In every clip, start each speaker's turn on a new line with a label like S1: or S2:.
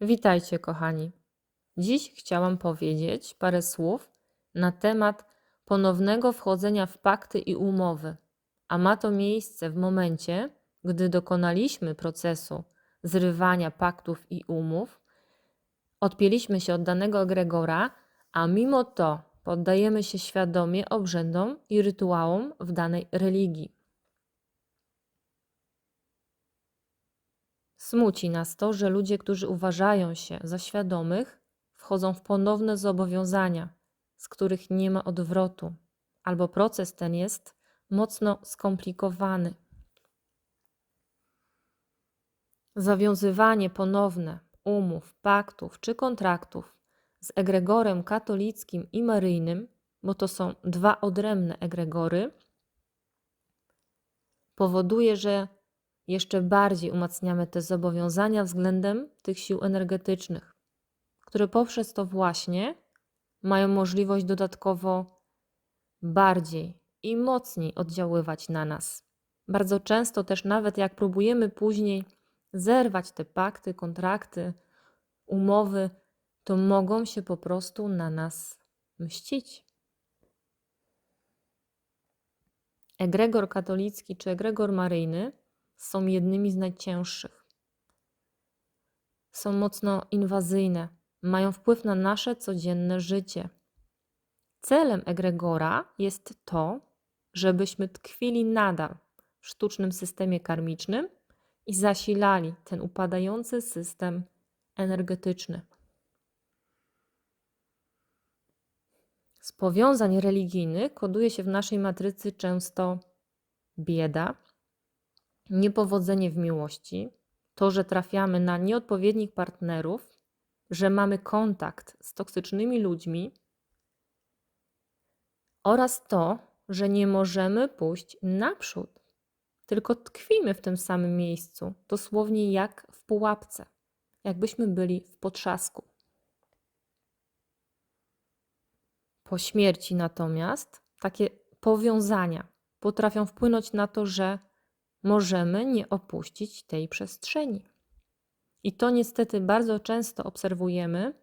S1: Witajcie, kochani. Dziś chciałam powiedzieć parę słów na temat ponownego wchodzenia w pakty i umowy, a ma to miejsce w momencie, gdy dokonaliśmy procesu zrywania paktów i umów, odpięliśmy się od danego egregora, a mimo to poddajemy się świadomie obrzędom i rytuałom w danej religii. Smuci nas to, że ludzie, którzy uważają się za świadomych, wchodzą w ponowne zobowiązania, z których nie ma odwrotu, albo proces ten jest mocno skomplikowany. Zawiązywanie ponowne umów, paktów czy kontraktów z egregorem katolickim i maryjnym, bo to są dwa odrębne egregory, powoduje, że jeszcze bardziej umacniamy te zobowiązania względem tych sił energetycznych, które poprzez to właśnie mają możliwość dodatkowo bardziej i mocniej oddziaływać na nas. Bardzo często też, nawet jak próbujemy później zerwać te pakty, kontrakty, umowy, to mogą się po prostu na nas mścić. Egregor katolicki czy egregor maryjny są jednymi z najcięższych. Są mocno inwazyjne, mają wpływ na nasze codzienne życie. Celem egregora jest to, żebyśmy tkwili nadal w sztucznym systemie karmicznym i zasilali ten upadający system energetyczny. Z powiązań religijnych koduje się w naszej matrycy często bieda, niepowodzenie w miłości, to, że trafiamy na nieodpowiednich partnerów, że mamy kontakt z toksycznymi ludźmi oraz to, że nie możemy pójść naprzód, tylko tkwimy w tym samym miejscu, dosłownie jak w pułapce, jakbyśmy byli w potrzasku. Po śmierci natomiast takie powiązania potrafią wpłynąć na to, że możemy nie opuścić tej przestrzeni. I to niestety bardzo często obserwujemy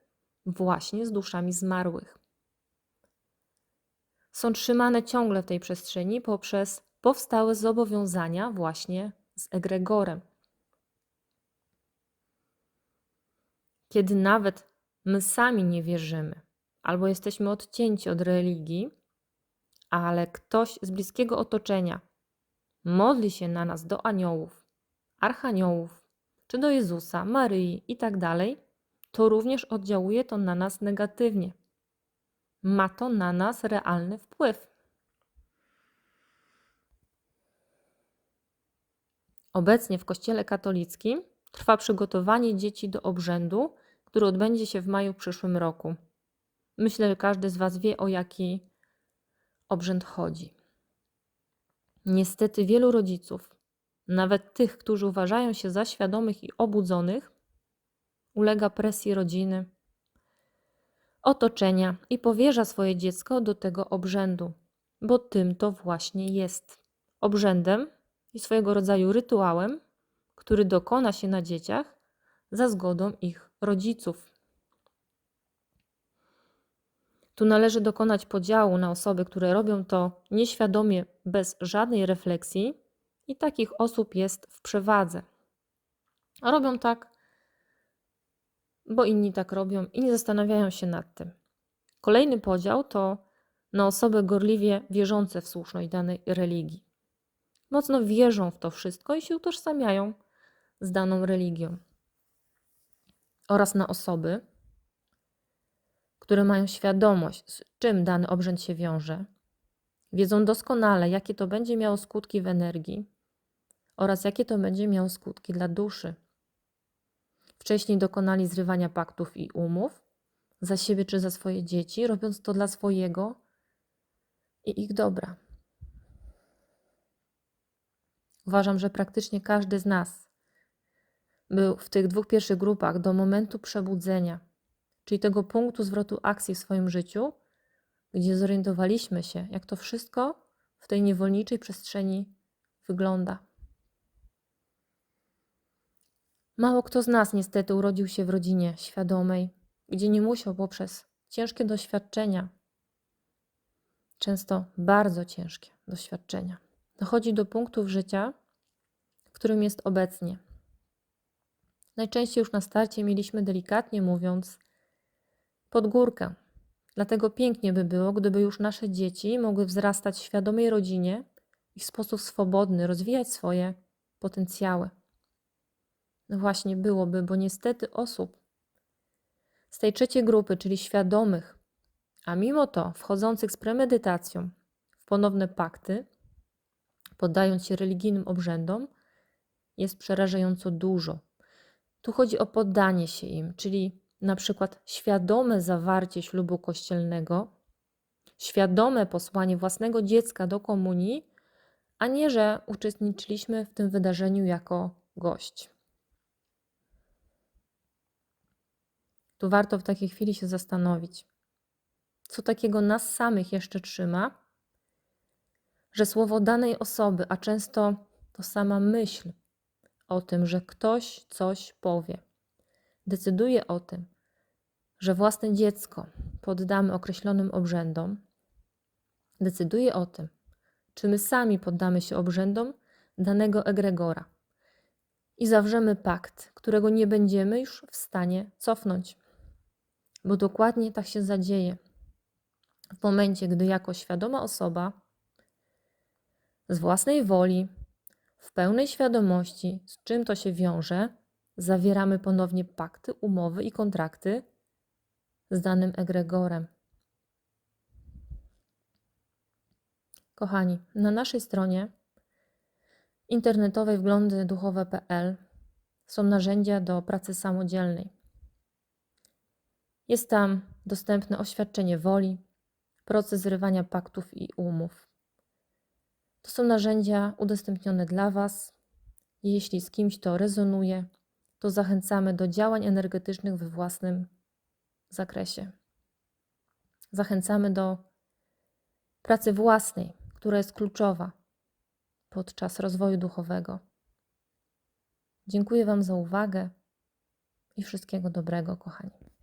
S1: właśnie z duszami zmarłych. Są trzymane ciągle w tej przestrzeni poprzez powstałe zobowiązania właśnie z egregorem. Kiedy nawet my sami nie wierzymy, albo jesteśmy odcięci od religii, ale ktoś z bliskiego otoczenia modli się na nas do aniołów, archaniołów, czy do Jezusa, Maryi i tak to również oddziałuje to na nas negatywnie. Ma to na nas realny wpływ. Obecnie w Kościele katolickim trwa przygotowanie dzieci do obrzędu, który odbędzie się w maju przyszłym roku. Myślę, że każdy z Was wie, o jaki obrzęd chodzi. Niestety wielu rodziców, nawet tych, którzy uważają się za świadomych i obudzonych, ulega presji rodziny, otoczenia i powierza swoje dziecko do tego obrzędu, bo tym to właśnie jest. Obrzędem i swojego rodzaju rytuałem, który dokona się na dzieciach za zgodą ich rodziców. Tu należy dokonać podziału na osoby, które robią to nieświadomie, bez żadnej refleksji, i takich osób jest w przewadze. Robią tak, bo inni tak robią i nie zastanawiają się nad tym. Kolejny podział to na osoby gorliwie wierzące w słuszność danej religii. Mocno wierzą w to wszystko i się utożsamiają z daną religią. Oraz na osoby, które mają świadomość, z czym dany obrzęd się wiąże, wiedzą doskonale, jakie to będzie miało skutki w energii oraz jakie to będzie miało skutki dla duszy. Wcześniej dokonali zrywania paktów i umów za siebie czy za swoje dzieci, robiąc to dla swojego i ich dobra. Uważam, że praktycznie każdy z nas był w tych dwóch pierwszych grupach do momentu przebudzenia czyli tego punktu zwrotu akcji w swoim życiu, gdzie zorientowaliśmy się, jak to wszystko w tej niewolniczej przestrzeni wygląda. Mało kto z nas niestety urodził się w rodzinie świadomej, gdzie nie musiał poprzez ciężkie doświadczenia, często bardzo ciężkie doświadczenia, dochodzi do punktu w życia, w którym jest obecnie. Najczęściej już na starcie mieliśmy, delikatnie mówiąc, pod górkę. Dlatego pięknie by było, gdyby już nasze dzieci mogły wzrastać w świadomej rodzinie i w sposób swobodny rozwijać swoje potencjały. No właśnie byłoby, bo niestety osób z tej trzeciej grupy, czyli świadomych, a mimo to wchodzących z premedytacją w ponowne pakty, poddając się religijnym obrzędom, jest przerażająco dużo. Tu chodzi o poddanie się im, czyli na przykład świadome zawarcie ślubu kościelnego, świadome posłanie własnego dziecka do komunii, a nie, że uczestniczyliśmy w tym wydarzeniu jako gość. Tu warto w takiej chwili się zastanowić, co takiego nas samych jeszcze trzyma, że słowo danej osoby, a często to sama myśl o tym, że ktoś coś powie, decyduje o tym, że własne dziecko poddamy określonym obrzędom, decyduje o tym, czy my sami poddamy się obrzędom danego egregora i zawrzemy pakt, którego nie będziemy już w stanie cofnąć. Bo dokładnie tak się zadzieje w momencie, gdy jako świadoma osoba z własnej woli, w pełnej świadomości, z czym to się wiąże, zawieramy ponownie pakty, umowy i kontrakty z danym egregorem. Kochani, na naszej stronie internetowej wglądyduchowe.pl są narzędzia do pracy samodzielnej. Jest tam dostępne oświadczenie woli, proces zrywania paktów i umów. To są narzędzia udostępnione dla Was. Jeśli z kimś to rezonuje, to zachęcamy do działań energetycznych we własnym zakresie. Zachęcamy do pracy własnej, która jest kluczowa podczas rozwoju duchowego. Dziękuję Wam za uwagę i wszystkiego dobrego, kochani.